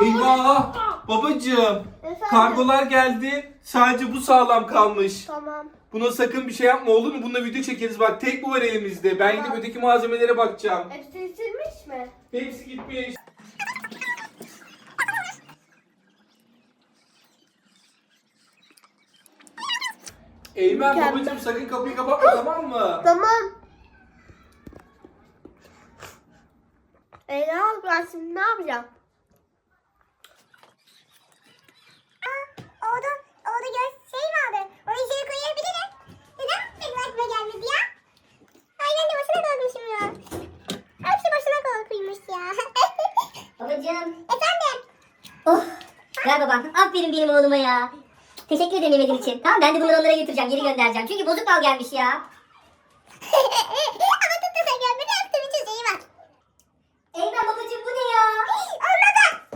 Eyvah! Babacığım, Efendim? kargolar geldi. Sadece bu sağlam kalmış. Tamam. Buna sakın bir şey yapma olur mu? Bununla video çekeriz. Bak tek bu var elimizde. Ben gidip öteki malzemelere bakacağım. Hepsi silmiş mi? Hepsi gitmiş. Eymen Mükemmel. babacığım sakın kapıyı kapatma tamam mı? Tamam. E oldu ben şimdi ne yapacağım? Babacığım. Efendim? Oh. Ver babam. Aferin benim oğluma ya. Teşekkür ederim yemediğin için. Tamam ben de bunları onlara götüreceğim. Geri göndereceğim. Çünkü bozuk bal gelmiş ya.